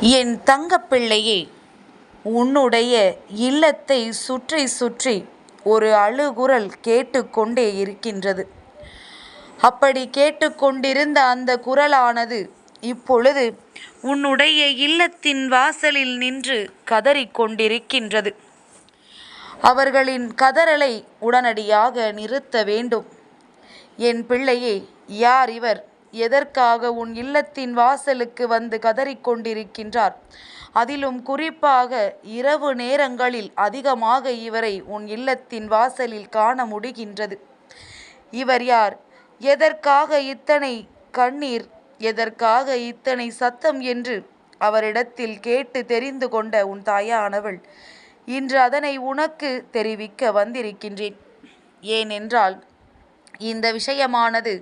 என் தங்கப்பிள்ளையே உன்னுடைய இல்லத்தை சுற்றி சுற்றி ஒரு அழுகுரல் கேட்டுக்கொண்டே இருக்கின்றது. அப்படி கேட்டுக்கொண்டிருந்த அந்த குரலானது இப்பொழுது உன்னுடைய இல்லத்தின் வாசலில் நின்று கதறிக்கொண்டிருக்கின்றது. அவர்களின் கதறலை உடனடியாக நிறுத்த வேண்டும். என் பிள்ளையே யார் இவர்? எதற்காக உன் இல்லத்தின் வாசலுக்கு வந்து கதறிக்கொண்டிருக்கின்றார்? அதிலும் குறிப்பாக இரவு நேரங்களில் அதிகமாக இவரை உன் இல்லத்தின் வாசலில் காண முடிகின்றது. இவர் யார்? எதற்காக இத்தனை கண்ணீர் எதற்காக இத்தனை சத்தம் என்று அவரிடத்தில் கேட்டு தெரிந்து கொண்ட உன் தாயானவள் இன்று அதனை உனக்கு தெரிவிக்க வந்திருக்கின்றேன். ஏனென்றால் இந்த விஷயமானது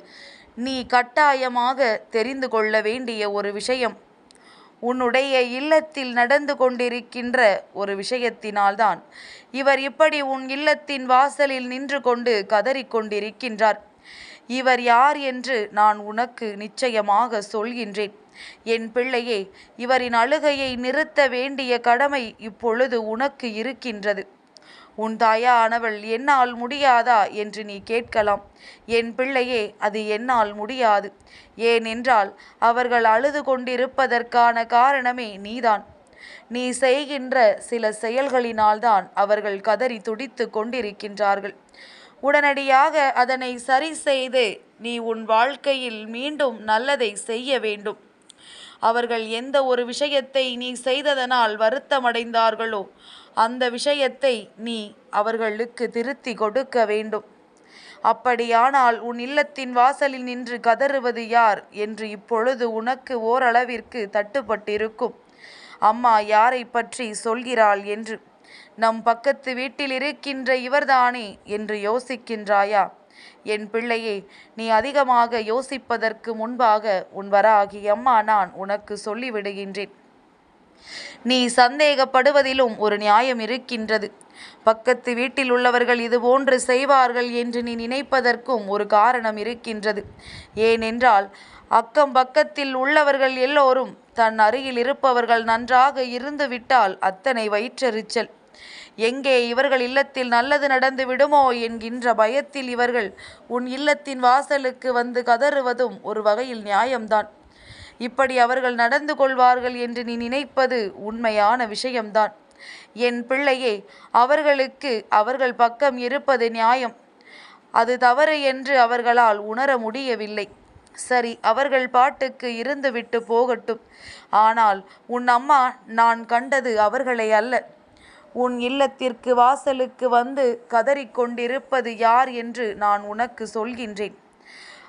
நீ கட்டாயமாக தெரிந்து கொள்ள வேண்டிய ஒரு விஷயம். உன்னுடைய இல்லத்தில் நடந்து கொண்டிருக்கின்ற ஒரு விஷயத்தினால்தான். இவர் இப்படி உன் இல்லத்தின் வாசலில் நின்று கொண்டு கதறிக்கொண்டிருக்கின்றார் இவர் யார் என்று நான் உனக்கு நிச்சயமாக சொல்கின்றேன். என் பிள்ளையே இவரின் அழுகையை நிறுத்த வேண்டிய கடமை இப்பொழுது உனக்கு இருக்கின்றது. உன் தாயானவள் என்னால் முடியாதா என்று நீ கேட்கலாம். என் பிள்ளையே அது என்னால் முடியாது. ஏனென்றால் அவர்கள் அழுது கொண்டிருப்பதற்கான காரணமே நீதான். நீ செய்கின்ற சில செயல்களினால்தான் அவர்கள் கதறி துடித்து கொண்டிருக்கின்றார்கள். உடனடியாக அதனை சரி செய்து நீ உன் வாழ்க்கையில் மீண்டும் நல்லதை செய்ய வேண்டும். அவர்கள் எந்த ஒரு விஷயத்தை நீ செய்ததனால் வருத்தமடைந்தார்களோ அந்த விஷயத்தை நீ அவர்களுக்கு திருத்தி கொடுக்க வேண்டும். அப்படியானால் உன் இல்லத்தின் வாசலில் நின்று கதறுவது யார் என்று இப்பொழுது உனக்கு ஓரளவிற்கு தட்டுப்பட்டிருக்கும். அம்மா யாரை பற்றி சொல்கிறாள் என்று. நம் பக்கத்து வீட்டில் இருக்கின்ற இவர்தானே என்று யோசிக்கின்றாயா? என் பிள்ளையே நீ அதிகமாக யோசிப்பதற்கு முன்பாக உன் வராகி அம்மா நான் உனக்கு சொல்லிவிடுகின்றேன். நீ சந்தேகப்படுவதிலும் ஒரு நியாயம் இருக்கின்றது. பக்கத்து வீட்டில் உள்ளவர்கள் இதுபோன்று செய்வார்கள் என்று நீ நினைப்பதற்கும் ஒரு காரணம் இருக்கின்றது. ஏனென்றால் அக்கம் பக்கத்தில் உள்ளவர்கள் எல்லோரும் தன் அருகில் இருப்பவர்கள் நன்றாக இருந்து விட்டால் அத்தனை வயிற்றெரிச்சல். எங்கே இவர்கள் இல்லத்தில் நல்லது நடந்து விடுமோ என்கின்ற பயத்தில் இவர்கள் உன் இல்லத்தின் வாசலுக்கு வந்து கதறுவதும் ஒரு வகையில் நியாயம்தான். இப்படி அவர்கள் நடந்து கொள்வார்கள் என்று நீ நினைப்பது உண்மையான விஷயம்தான். என் பிள்ளையே அவர்களுக்கு அவர்கள் பக்கம் இருப்பது நியாயம். அது தவறு என்று அவர்களால் உணர முடியவில்லை. சரி அவர்கள் பாட்டுக்கு இருந்துவிட்டு போகட்டும். ஆனால் உன் அம்மா நான் கண்டது அவர்களை அல்ல. உன் இல்லத்திற்கு வாசலுக்கு வந்து கதறிக்கொண்டிருப்பது யார் என்று நான் உனக்கு சொல்கின்றேன்.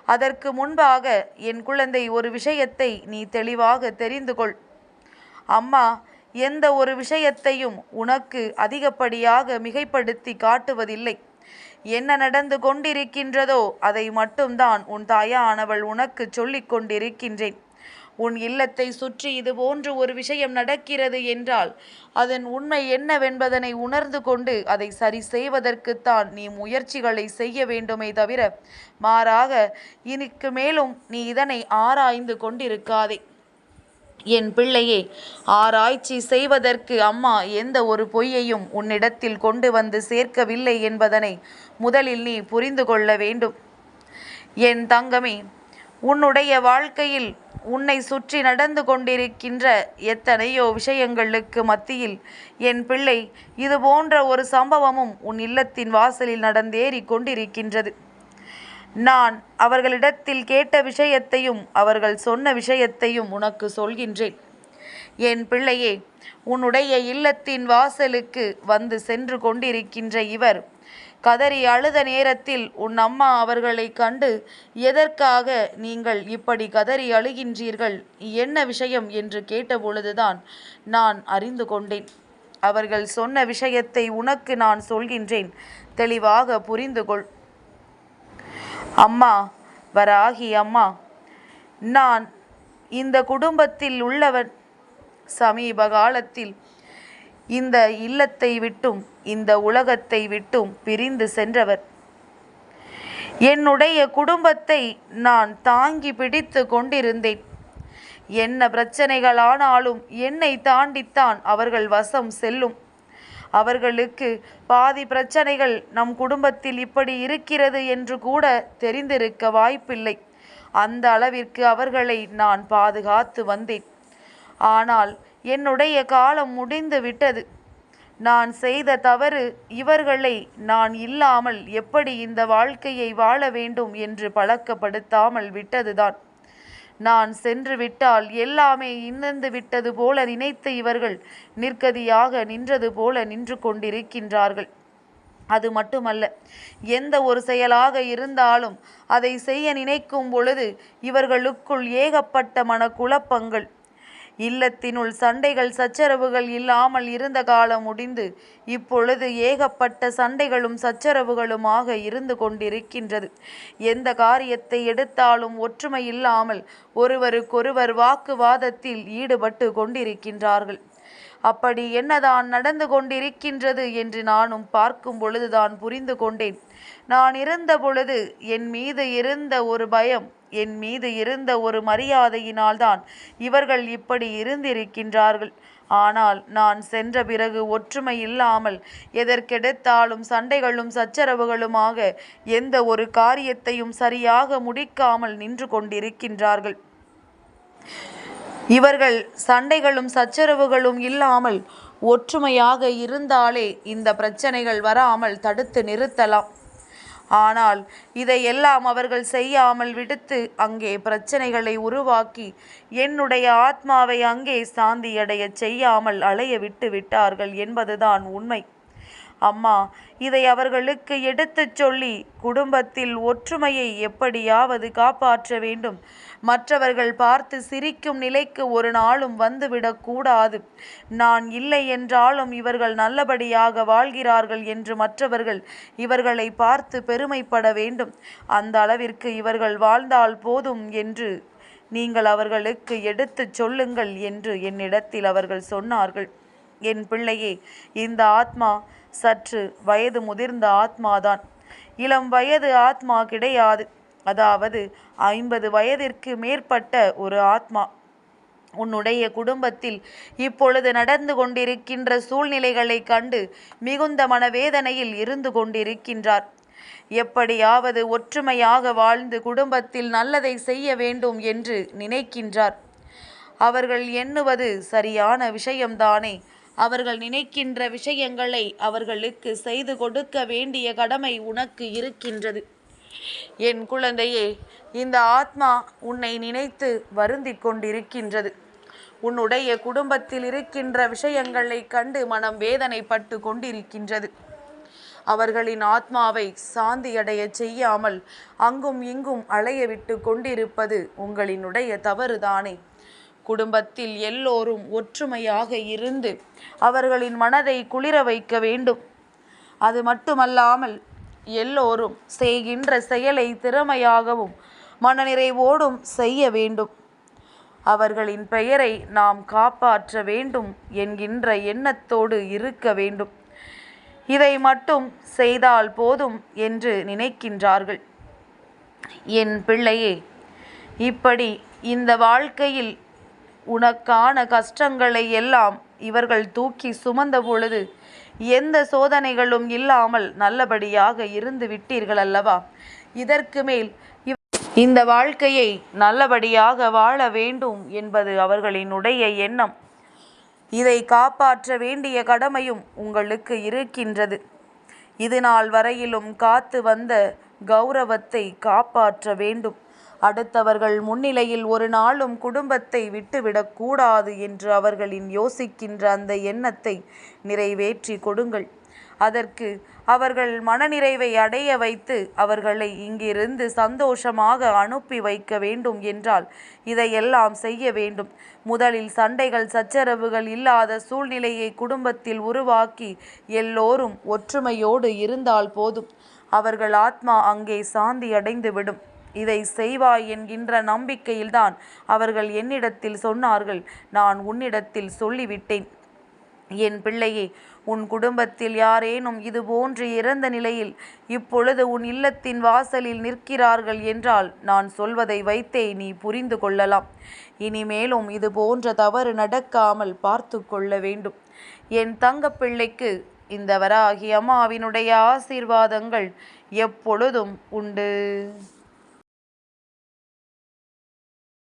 அதற்கு முன்பாக என் குழந்தை ஒரு விஷயத்தை நீ தெளிவாக தெரிந்து கொள். அம்மா எந்த ஒரு விஷயத்தையும் உனக்கு அதிகப்படியாக மிகைப்படுத்தி காட்டுவதில்லை. என்ன நடந்து கொண்டிருக்கின்றதோ அதை மட்டும்தான் உன் தாயானவள் உனக்கு சொல்லிக் கொண்டிருக்கின்றேன். உன் இல்லத்தை சுற்றி இது போன்று ஒரு விஷயம் நடக்கிறது என்றால் அதன் உண்மை என்னவென்பதனை உணர்ந்து கொண்டு அதை சரி செய்வதற்குத்தான் நீ முயற்சிகளை செய்ய வேண்டுமே தவிர மாறாக இனிக்கு மேலும் நீ இதனை ஆராய்ந்து கொண்டிருக்காதே. என் பிள்ளையே ஆராய்ச்சி செய்வதற்கு அம்மா எந்த ஒரு பொய்யையும் உன்னிடத்தில் கொண்டு வந்து சேர்க்கவில்லை என்பதனை முதலில் நீ புரிந்து கொள்ள வேண்டும். என் தங்கமே உன்னுடைய வாழ்க்கையில் உன்னை சுற்றி நடந்து கொண்டிருக்கின்ற எத்தனையோ விஷயங்களுக்கு மத்தியில் என் பிள்ளை இது போன்ற ஒரு சம்பவமும் உன் இல்லத்தின் வாசலில் நடந்தேறி கொண்டிருக்கின்றது. நான் அவர்களிடத்தில் கேட்ட விஷயத்தையும் அவர்கள் சொன்ன விஷயத்தையும் உனக்கு சொல்கின்றேன். என் பிள்ளையே உன்னுடைய இல்லத்தின் வாசலுக்கு வந்து சென்று கொண்டிருக்கின்ற இவர் கதறி அழுத நேரத்தில் உன் அம்மா அவர்களை கண்டு எதற்காக நீங்கள் இப்படி கதறி அழுகின்றீர்கள்? என்ன விஷயம்? என்று கேட்டபொழுதுதான் நான் அறிந்து கொண்டேன். அவர்கள் சொன்ன விஷயத்தை உனக்கு நான் சொல்கின்றேன். தெளிவாக புரிந்து கொள். அம்மா வராகி அம்மா நான் இந்த குடும்பத்தில் உள்ளவன். சமீப காலத்தில் இந்த இல்லத்தை விட்டும் இந்த உலகத்தை விட்டும் பிரிந்து சென்றவர். என்னுடைய குடும்பத்தை நான் தாங்கி பிடித்து கொண்டிருந்தேன். என்ன பிரச்சனைகளானாலும் என்னை தாண்டித்தான் அவர்கள் வசம் செல்லும். அவர்களுக்கு பாதி பிரச்சனைகள் நம் குடும்பத்தில் இப்படி இருக்கிறது என்று கூட தெரிந்திருக்க வாய்ப்பில்லை. அந்த அளவிற்கு அவர்களை நான் பாதுகாத்து வந்தேன். ஆனால் என்னுடைய காலம் முடிந்து விட்டது. நான் செய்த தவறு இவர்களை நான் இல்லாமல் எப்படி இந்த வாழ்க்கையை வாழ வேண்டும் என்று பழக்கப்படுத்தாமல் விட்டதுதான். நான் சென்று விட்டால் எல்லாமே இன்னந்து விட்டது போல நினைத்து இவர்கள் நிற்கதியாக நின்றது போல நின்று கொண்டிருக்கின்றார்கள். அது மட்டுமல்ல எந்த ஒரு செயலாக இருந்தாலும் அதை செய்ய நினைக்கும் பொழுது இவர்களுக்குள் ஏகப்பட்ட மன குழப்பங்கள் இல்லத்தினுள் சண்டைகள் சச்சரவுகள் இல்லாமல் இருந்த காலம் முடிந்து இப்பொழுது ஏகப்பட்ட சண்டைகளும் சச்சரவுகளுமாக இருந்து கொண்டிருக்கின்றது. எந்த காரியத்தை எடுத்தாலும் ஒற்றுமை இல்லாமல் ஒருவருக்கொருவர் வாக்குவாதத்தில் ஈடுபட்டு கொண்டிருக்கின்றார்கள். அப்படி என்னதான் நடந்து கொண்டிருக்கின்றது என்று நானும் பார்க்கும் பொழுதுதான் புரிந்து கொண்டேன். நான் இருந்த பொழுது என் மீது இருந்த ஒரு பயம் என் மீது இருந்த ஒரு மரியாதையினால்தான் இவர்கள் இப்படி இருந்திருக்கின்றார்கள். ஆனால் நான் சென்ற பிறகு ஒற்றுமை இல்லாமல் எதற்கெடுத்தாலும் சண்டைகளும் சச்சரவுகளுமாக எந்த ஒரு காரியத்தையும் சரியாக முடிக்காமல் நின்று கொண்டிருக்கின்றார்கள். இவர்கள் சண்டைகளும் சச்சரவுகளும் இல்லாமல் ஒற்றுமையாக இருந்தாலே இந்த பிரச்சனைகள் வராமல் தடுத்து நிறுத்தலாம். ஆனால் இதையெல்லாம் அவர்கள் செய்யாமல் விடுத்து அங்கே பிரச்சனைகளை உருவாக்கி என்னுடைய ஆத்மாவை அங்கே சாந்தியடைய செய்யாமல் அலைய விட்டு விட்டார்கள் என்பதுதான் உண்மை. அம்மா இதை அவர்களுக்கு எடுத்துச் சொல்லி குடும்பத்தில் ஒற்றுமையை எப்படியாவது காப்பாற்ற வேண்டும். மற்றவர்கள் பார்த்து சிரிக்கும் நிலைக்கு ஒரு நாளும் வந்துவிடக்கூடாது நான் இல்லை என்றாலும் இவர்கள் நல்லபடியாக வாழ்கிறார்கள் என்று மற்றவர்கள் இவர்களை பார்த்து பெருமைப்பட வேண்டும். அந்த அளவிற்கு இவர்கள் வாழ்ந்தால் போதும் என்று நீங்கள் அவர்களுக்கு எடுத்துச் சொல்லுங்கள் என்று என்னிடத்தில் அவர்கள் சொன்னார்கள். என் பிள்ளையே இந்த ஆத்மா சற்று வயது முதிர்ந்த ஆத்மாதான். இளம் வயது ஆத்மா கிடையாது. அதாவது ஐம்பது வயதிற்கு மேற்பட்ட ஒரு ஆத்மா. உன்னுடைய குடும்பத்தில் இப்பொழுது நடந்து கொண்டிருக்கின்ற சூழ்நிலைகளை கண்டு மிகுந்த மனவேதனையில் இருந்து கொண்டிருக்கின்றார். எப்படியாவது ஒற்றுமையாக வாழ்ந்து குடும்பத்தில் நல்லதை செய்ய வேண்டும் என்று நினைக்கின்றார். அவர்கள் எண்ணுவது சரியான விஷயம்தானே. அவர்கள் நினைக்கின்ற விஷயங்களை அவர்களுக்கு செய்து கொடுக்க வேண்டிய கடமை உனக்கு இருக்கின்றது. என் குழந்தையே இந்த ஆத்மா உன்னை நினைத்து வருந்திக் கொண்டிருக்கின்றது. உன்னுடைய குடும்பத்தில் இருக்கின்ற விஷயங்களை கண்டு மனம் வேதனைப்பட்டு கொண்டிருக்கின்றது. அவர்களின் ஆத்மாவை சாந்தியடைய செய்யாமல் அங்கும் இங்கும் அலைய விட்டு கொண்டிருப்பது உங்களினுடைய தவறுதானே. குடும்பத்தில் எல்லோரும் ஒற்றுமையாக இருந்து அவர்களின் மனதை குளிர வைக்க வேண்டும். அது மட்டுமல்லாமல் எல்லோரும் செய்கின்ற செயலை திறமையாகவும் மனநிறைவோடும் செய்ய வேண்டும். அவர்களின் பெயரை நாம் காப்பாற்ற வேண்டும் என்கின்ற எண்ணத்தோடு இருக்க வேண்டும். இதை மட்டும் செய்தால் போதும் என்று நினைக்கின்றார்கள். என் பிள்ளையே இப்படி இந்த வாழ்க்கையில் உனக்கான கஷ்டங்களை எல்லாம் இவர்கள் தூக்கி சுமந்த பொழுது எந்த சோதனைகளும் இல்லாமல் நல்லபடியாக இருந்து விட்டீர்கள் அல்லவா? இதற்கு மேல் இந்த வாழ்க்கையை நல்லபடியாக வாழ வேண்டும் என்பது அவர்களினுடைய எண்ணம். இதை காப்பாற்ற வேண்டிய கடமையும் உங்களுக்கு இருக்கின்றது. இது நாள் வரையிலும் காத்து வந்த கௌரவத்தை காப்பாற்ற வேண்டும். அடுத்தவர்கள் முன்னிலையில் ஒரு நாளும் குடும்பத்தை விட்டுவிடக்கூடாது என்று அவர்களின் யோசிக்கின்ற அந்த எண்ணத்தை நிறைவேற்றி கொடுங்கள். அதற்கு அவர்கள் மனநிறைவை அடைய வைத்து அவர்களை இங்கிருந்து சந்தோஷமாக அனுப்பி வைக்க வேண்டும் என்றால் இதையெல்லாம் செய்ய வேண்டும். முதலில் சண்டைகள் சச்சரவுகள் இல்லாத சூழ்நிலையை குடும்பத்தில் உருவாக்கி எல்லோரும் ஒற்றுமையோடு இருந்தால் போதும். அவர்கள் ஆத்மா அங்கே சாந்தி அடைந்துவிடும் இதை செய்வாய் என்கின்ற நம்பிக்கையில்தான் அவர்கள் என்னிடத்தில் சொன்னார்கள். நான் உன்னிடத்தில் சொல்லிவிட்டேன். என் பிள்ளையே உன் குடும்பத்தில் யாரேனும் இது போன்று இறந்த நிலையில் இப்பொழுது உன் இல்லத்தின் வாசலில் நிற்கிறார்கள் என்றால் நான் சொல்வதை வைத்தே நீ புரிந்து கொள்ளலாம். இனிமேலும் இது போன்ற தவறு நடக்காமல் பார்த்து கொள்ள வேண்டும். என் தங்கப்பிள்ளைக்கு இந்த வராகி அம்மாவினுடைய ஆசீர்வாதங்கள் எப்பொழுதும் உண்டு.